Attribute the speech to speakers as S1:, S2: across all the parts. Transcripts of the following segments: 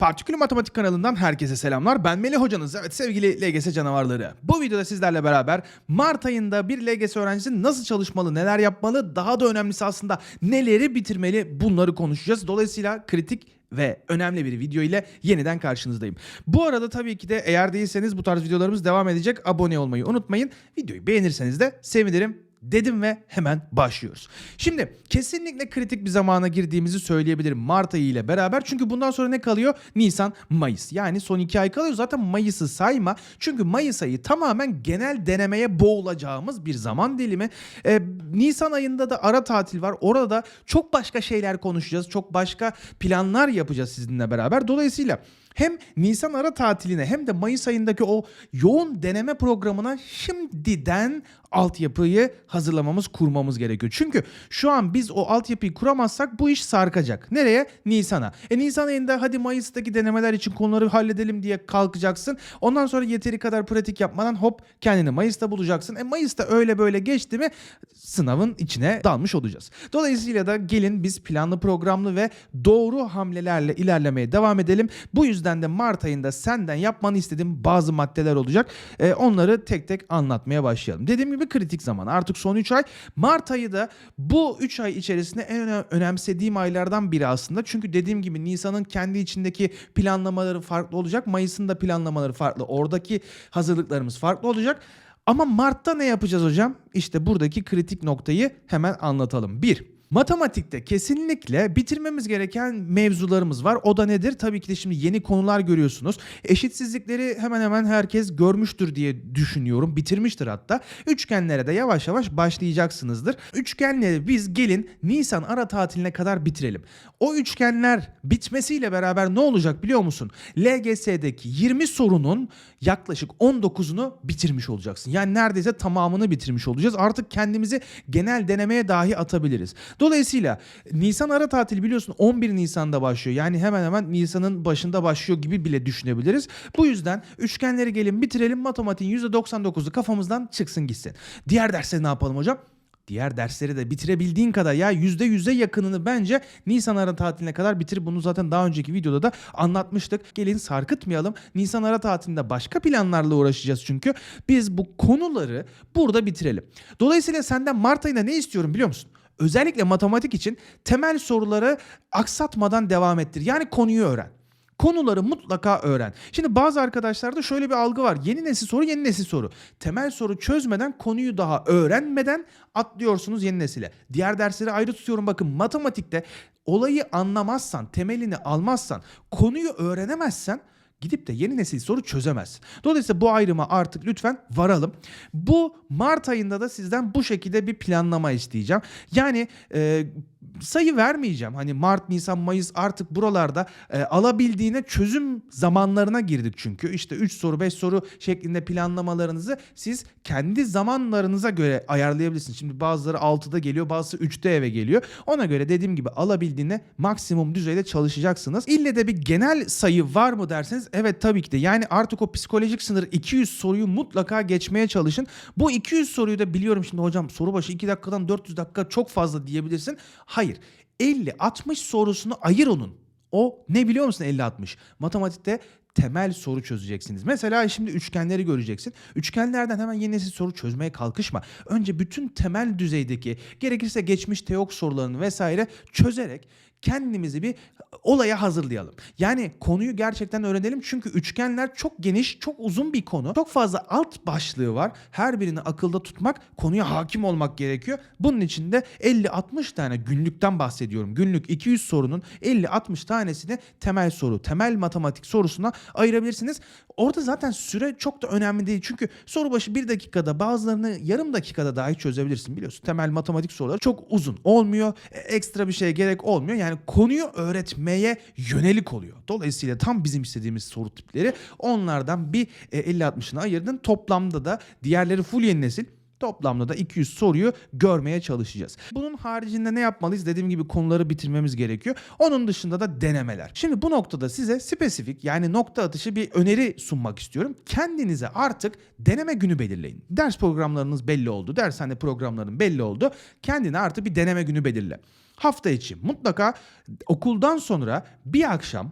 S1: Partikülü Matematik kanalından herkese selamlar. Ben Melih hocanız. Evet sevgili LGS canavarları. Bu videoda sizlerle beraber Mart ayında bir LGS öğrencisi nasıl çalışmalı, neler yapmalı, daha da önemlisi aslında neleri bitirmeli bunları konuşacağız. Dolayısıyla kritik ve önemli bir video ile yeniden karşınızdayım. Bu arada tabii ki de eğer değilseniz bu tarz videolarımız devam edecek. Abone olmayı unutmayın. Videoyu beğenirseniz de sevinirim dedim ve hemen başlıyoruz. Şimdi kesinlikle kritik bir zamana girdiğimizi söyleyebilirim Mart ayı ile beraber. Çünkü bundan sonra ne kalıyor? Nisan, Mayıs. Yani son iki ay kalıyor. Zaten Mayıs'ı sayma. Çünkü Mayıs ayı tamamen genel denemeye boğulacağımız bir zaman dilimi. Ee, Nisan ayında da ara tatil var. Orada da çok başka şeyler konuşacağız. Çok başka planlar yapacağız sizinle beraber. Dolayısıyla hem Nisan ara tatiline hem de Mayıs ayındaki o yoğun deneme programına şimdiden altyapıyı hazırlamamız, kurmamız gerekiyor. Çünkü şu an biz o altyapıyı kuramazsak bu iş sarkacak. Nereye? Nisan'a. E Nisan ayında hadi Mayıs'taki denemeler için konuları halledelim diye kalkacaksın. Ondan sonra yeteri kadar pratik yapmadan hop kendini Mayıs'ta bulacaksın. E Mayıs'ta öyle böyle geçti mi sınavın içine dalmış olacağız. Dolayısıyla da gelin biz planlı programlı ve doğru hamlelerle ilerlemeye devam edelim. Bu yüzden de Mart ayında senden yapmanı istediğim bazı maddeler olacak. E, onları tek tek anlatmaya başlayalım. Dediğim gibi kritik zaman. Artık son 3 ay. Mart ayı da bu 3 ay içerisinde en önem- önemsediğim aylardan biri aslında. Çünkü dediğim gibi Nisan'ın kendi içindeki planlamaları farklı olacak. Mayıs'ın da planlamaları farklı. Oradaki hazırlıklarımız farklı olacak. Ama Mart'ta ne yapacağız hocam? İşte buradaki kritik noktayı hemen anlatalım. 1. Matematikte kesinlikle bitirmemiz gereken mevzularımız var. O da nedir? Tabii ki de şimdi yeni konular görüyorsunuz. Eşitsizlikleri hemen hemen herkes görmüştür diye düşünüyorum. Bitirmiştir hatta. Üçgenlere de yavaş yavaş başlayacaksınızdır. Üçgenleri biz gelin Nisan ara tatiline kadar bitirelim. O üçgenler bitmesiyle beraber ne olacak biliyor musun? LGS'deki 20 sorunun yaklaşık 19'unu bitirmiş olacaksın. Yani neredeyse tamamını bitirmiş olacağız. Artık kendimizi genel denemeye dahi atabiliriz. Dolayısıyla Nisan ara tatili biliyorsun 11 Nisan'da başlıyor. Yani hemen hemen Nisan'ın başında başlıyor gibi bile düşünebiliriz. Bu yüzden üçgenleri gelin bitirelim. Matematiğin %99'u kafamızdan çıksın gitsin. Diğer dersleri ne yapalım hocam? Diğer dersleri de bitirebildiğin kadar ya %100'e yakınını bence Nisan ara tatiline kadar bitir. Bunu zaten daha önceki videoda da anlatmıştık. Gelin sarkıtmayalım. Nisan ara tatilinde başka planlarla uğraşacağız çünkü. Biz bu konuları burada bitirelim. Dolayısıyla senden Mart ayında ne istiyorum biliyor musun? Özellikle matematik için temel soruları aksatmadan devam ettir. Yani konuyu öğren. Konuları mutlaka öğren. Şimdi bazı arkadaşlarda şöyle bir algı var. Yeni nesil soru, yeni nesil soru. Temel soru çözmeden, konuyu daha öğrenmeden atlıyorsunuz yeni nesile. Diğer dersleri ayrı tutuyorum. Bakın matematikte olayı anlamazsan, temelini almazsan, konuyu öğrenemezsen gidip de yeni nesil soru çözemez. Dolayısıyla bu ayrıma artık lütfen varalım. Bu Mart ayında da sizden bu şekilde bir planlama isteyeceğim. Yani e, sayı vermeyeceğim. Hani Mart, Nisan, Mayıs artık buralarda e, alabildiğine çözüm zamanlarına girdik çünkü. İşte 3 soru, 5 soru şeklinde planlamalarınızı siz kendi zamanlarınıza göre ayarlayabilirsiniz. Şimdi bazıları 6'da geliyor, bazısı 3'te eve geliyor. Ona göre dediğim gibi alabildiğine maksimum düzeyde çalışacaksınız. İlle de bir genel sayı var mı derseniz evet tabii ki de. Yani artık o psikolojik sınır 200 soruyu mutlaka geçmeye çalışın. Bu 200 soruyu da biliyorum şimdi hocam soru başı 2 dakikadan 400 dakika çok fazla diyebilirsin. Hayır. 50-60 sorusunu ayır onun. O ne biliyor musun 50-60? Matematikte temel soru çözeceksiniz. Mesela şimdi üçgenleri göreceksin. Üçgenlerden hemen yeni nesil soru çözmeye kalkışma. Önce bütün temel düzeydeki gerekirse geçmiş teok sorularını vesaire çözerek kendimizi bir olaya hazırlayalım. Yani konuyu gerçekten öğrenelim çünkü üçgenler çok geniş, çok uzun bir konu. Çok fazla alt başlığı var. Her birini akılda tutmak, konuya hakim olmak gerekiyor. Bunun için de 50-60 tane günlükten bahsediyorum. Günlük 200 sorunun 50-60 tanesini temel soru, temel matematik sorusuna ayırabilirsiniz. Orada zaten süre çok da önemli değil. Çünkü soru başı bir dakikada bazılarını yarım dakikada dahi çözebilirsin biliyorsun. Temel matematik soruları çok uzun olmuyor. E, Ekstra bir şeye gerek olmuyor. Yani konuyu öğretmeye yönelik oluyor. Dolayısıyla tam bizim istediğimiz soru tipleri onlardan bir e, 50-60'ını ayırdın. Toplamda da diğerleri full yeni nesil. Toplamda da 200 soruyu görmeye çalışacağız. Bunun haricinde ne yapmalıyız? Dediğim gibi konuları bitirmemiz gerekiyor. Onun dışında da denemeler. Şimdi bu noktada size spesifik yani nokta atışı bir öneri sunmak istiyorum. Kendinize artık deneme günü belirleyin. Ders programlarınız belli oldu. Dershane programların belli oldu. Kendine artık bir deneme günü belirle. Hafta içi. Mutlaka okuldan sonra bir akşam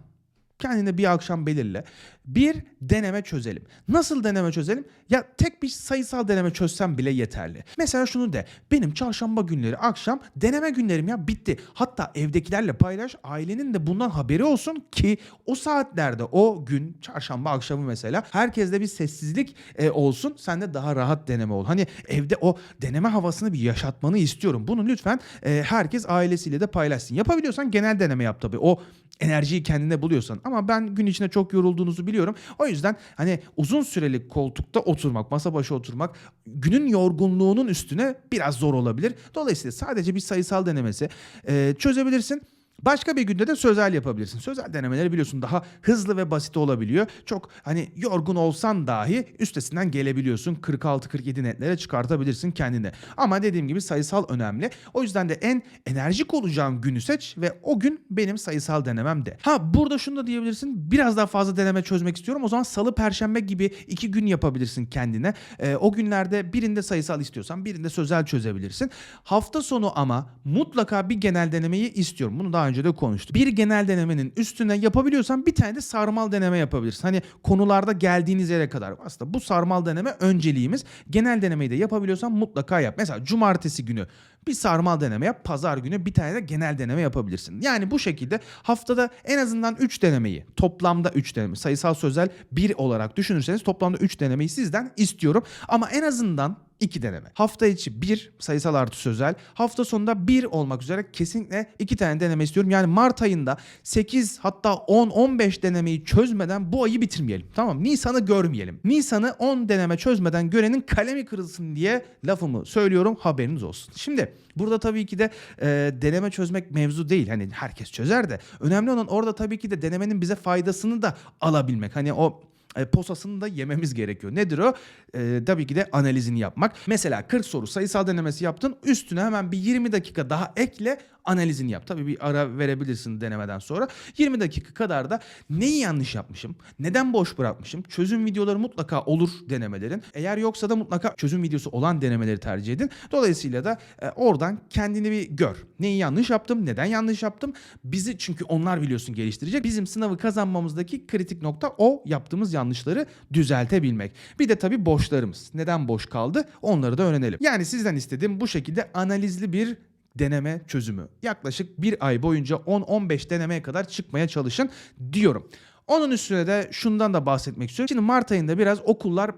S1: Kendine bir akşam belirle. Bir deneme çözelim. Nasıl deneme çözelim? Ya tek bir sayısal deneme çözsem bile yeterli. Mesela şunu de. Benim çarşamba günleri akşam deneme günlerim ya bitti. Hatta evdekilerle paylaş. Ailenin de bundan haberi olsun ki o saatlerde o gün çarşamba akşamı mesela herkeste bir sessizlik e, olsun. Sen de daha rahat deneme ol. Hani evde o deneme havasını bir yaşatmanı istiyorum. Bunu lütfen e, herkes ailesiyle de paylaşsın. Yapabiliyorsan genel deneme yap tabii. O enerjiyi kendinde buluyorsan. Ama ben gün içinde çok yorulduğunuzu biliyorum. O yüzden hani uzun süreli koltukta oturmak, masa başı oturmak günün yorgunluğunun üstüne biraz zor olabilir. Dolayısıyla sadece bir sayısal denemesi e, çözebilirsin. Başka bir günde de sözel yapabilirsin. Sözel denemeleri biliyorsun daha hızlı ve basit olabiliyor. Çok hani yorgun olsan dahi üstesinden gelebiliyorsun. 46-47 netlere çıkartabilirsin kendini. Ama dediğim gibi sayısal önemli. O yüzden de en enerjik olacağın günü seç ve o gün benim sayısal denemem de. Ha burada şunu da diyebilirsin. Biraz daha fazla deneme çözmek istiyorum. O zaman salı, perşembe gibi iki gün yapabilirsin kendine. Ee, o günlerde birinde sayısal istiyorsan birinde sözel çözebilirsin. Hafta sonu ama mutlaka bir genel denemeyi istiyorum. Bunu daha önce de konuştuk. Bir genel denemenin üstüne yapabiliyorsan bir tane de sarmal deneme yapabilirsin. Hani konularda geldiğiniz yere kadar. Aslında bu sarmal deneme önceliğimiz. Genel denemeyi de yapabiliyorsan mutlaka yap. Mesela cumartesi günü bir sarmal deneme yap. Pazar günü bir tane de genel deneme yapabilirsin. Yani bu şekilde haftada en azından 3 denemeyi toplamda 3 deneme sayısal sözel 1 olarak düşünürseniz toplamda 3 denemeyi sizden istiyorum. Ama en azından 2 deneme. Hafta içi 1 sayısal artı sözel. Hafta sonunda 1 olmak üzere kesinlikle 2 tane deneme istiyorum. Yani Mart ayında 8 hatta 10-15 denemeyi çözmeden bu ayı bitirmeyelim. Tamam Nisan'ı görmeyelim. Nisan'ı 10 deneme çözmeden görenin kalemi kırılsın diye lafımı söylüyorum haberiniz olsun. Şimdi burada tabii ki de e, deneme çözmek mevzu değil. Hani herkes çözer de. Önemli olan orada tabii ki de denemenin bize faydasını da alabilmek. Hani o e, posasını da yememiz gerekiyor. Nedir o? E, tabii ki de analizini yapmak. Mesela 40 soru sayısal denemesi yaptın. Üstüne hemen bir 20 dakika daha ekle analizini yap. Tabii bir ara verebilirsin denemeden sonra. 20 dakika kadar da neyi yanlış yapmışım? Neden boş bırakmışım? Çözüm videoları mutlaka olur denemelerin. Eğer yoksa da mutlaka çözüm videosu olan denemeleri tercih edin. Dolayısıyla da e, oradan kendini bir gör. Neyi yanlış yaptım? Neden yanlış yaptım? Bizi çünkü onlar biliyorsun geliştirecek. Bizim sınavı kazanmamızdaki kritik nokta o yaptığımız yanlışları düzeltebilmek. Bir de tabii boşlarımız. Neden boş kaldı? Onları da öğrenelim. Yani sizden istediğim bu şekilde analizli bir deneme çözümü. Yaklaşık bir ay boyunca 10-15 denemeye kadar çıkmaya çalışın diyorum. Onun üstüne de şundan da bahsetmek istiyorum. Şimdi Mart ayında biraz okullar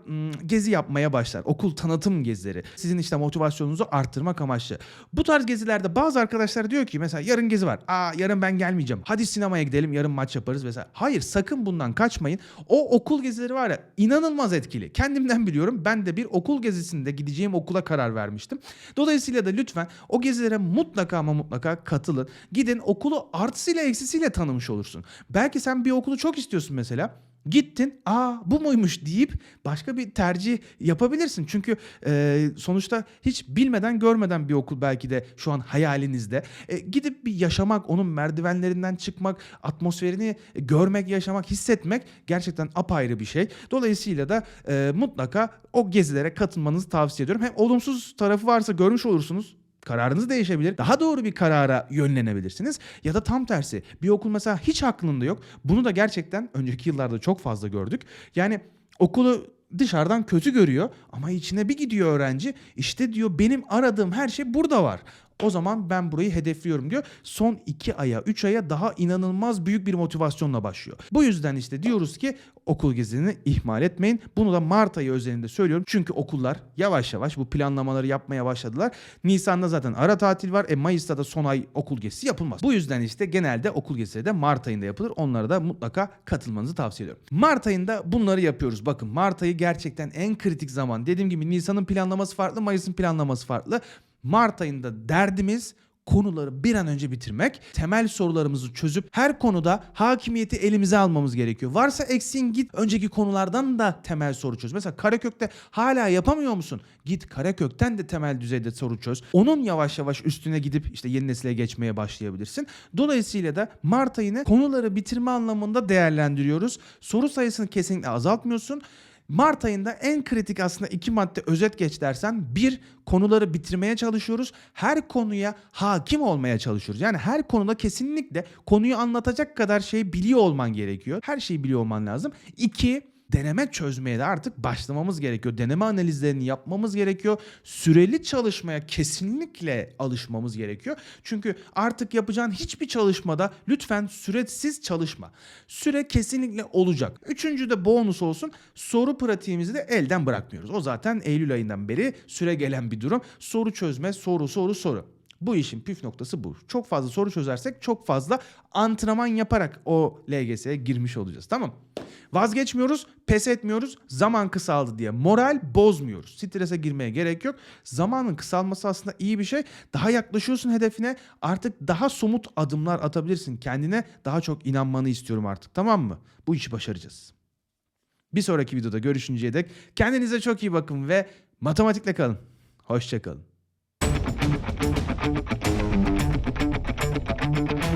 S1: gezi yapmaya başlar. Okul tanıtım gezileri. Sizin işte motivasyonunuzu arttırmak amaçlı. Bu tarz gezilerde bazı arkadaşlar diyor ki mesela yarın gezi var. Aa yarın ben gelmeyeceğim. Hadi sinemaya gidelim yarın maç yaparız mesela. Hayır sakın bundan kaçmayın. O okul gezileri var ya inanılmaz etkili. Kendimden biliyorum. Ben de bir okul gezisinde gideceğim okula karar vermiştim. Dolayısıyla da lütfen o gezilere mutlaka ama mutlaka katılın. Gidin okulu artısıyla eksisiyle tanımış olursun. Belki sen bir okulu çok istiyorsun mesela. Gittin, aa bu muymuş deyip başka bir tercih yapabilirsin. Çünkü e, sonuçta hiç bilmeden görmeden bir okul belki de şu an hayalinizde. E, gidip bir yaşamak, onun merdivenlerinden çıkmak, atmosferini görmek, yaşamak, hissetmek gerçekten apayrı bir şey. Dolayısıyla da e, mutlaka o gezilere katılmanızı tavsiye ediyorum. Hem olumsuz tarafı varsa görmüş olursunuz kararınız değişebilir. Daha doğru bir karara yönlenebilirsiniz. Ya da tam tersi bir okul mesela hiç aklında yok. Bunu da gerçekten önceki yıllarda çok fazla gördük. Yani okulu dışarıdan kötü görüyor ama içine bir gidiyor öğrenci. İşte diyor benim aradığım her şey burada var. O zaman ben burayı hedefliyorum diyor. Son 2 aya 3 aya daha inanılmaz büyük bir motivasyonla başlıyor. Bu yüzden işte diyoruz ki okul gezini ihmal etmeyin. Bunu da Mart ayı özelinde söylüyorum. Çünkü okullar yavaş yavaş bu planlamaları yapmaya başladılar. Nisan'da zaten ara tatil var. E Mayıs'ta da son ay okul gezisi yapılmaz. Bu yüzden işte genelde okul gezileri de Mart ayında yapılır. Onlara da mutlaka katılmanızı tavsiye ediyorum. Mart ayında bunları yapıyoruz. Bakın Mart ayı gerçekten en kritik zaman. Dediğim gibi Nisan'ın planlaması farklı, Mayıs'ın planlaması farklı. Mart ayında derdimiz konuları bir an önce bitirmek. Temel sorularımızı çözüp her konuda hakimiyeti elimize almamız gerekiyor. Varsa eksiğin git önceki konulardan da temel soru çöz. Mesela karekökte hala yapamıyor musun? Git karekökten de temel düzeyde soru çöz. Onun yavaş yavaş üstüne gidip işte yeni nesile geçmeye başlayabilirsin. Dolayısıyla da Mart ayını konuları bitirme anlamında değerlendiriyoruz. Soru sayısını kesinlikle azaltmıyorsun Mart ayında en kritik aslında iki madde özet geç dersen bir konuları bitirmeye çalışıyoruz. Her konuya hakim olmaya çalışıyoruz. Yani her konuda kesinlikle konuyu anlatacak kadar şey biliyor olman gerekiyor. Her şeyi biliyor olman lazım. İki deneme çözmeye de artık başlamamız gerekiyor. Deneme analizlerini yapmamız gerekiyor. Süreli çalışmaya kesinlikle alışmamız gerekiyor. Çünkü artık yapacağın hiçbir çalışmada lütfen süresiz çalışma. Süre kesinlikle olacak. Üçüncü de bonus olsun. Soru pratiğimizi de elden bırakmıyoruz. O zaten Eylül ayından beri süre gelen bir durum. Soru çözme, soru, soru, soru. Bu işin püf noktası bu. Çok fazla soru çözersek çok fazla antrenman yaparak o LGS'ye girmiş olacağız. Tamam. Vazgeçmiyoruz, pes etmiyoruz. Zaman kısaldı diye moral bozmuyoruz. Strese girmeye gerek yok. Zamanın kısalması aslında iyi bir şey. Daha yaklaşıyorsun hedefine. Artık daha somut adımlar atabilirsin. Kendine daha çok inanmanı istiyorum artık. Tamam mı? Bu işi başaracağız. Bir sonraki videoda görüşünceye dek kendinize çok iyi bakın ve matematikle kalın. Hoşçakalın. Thank you.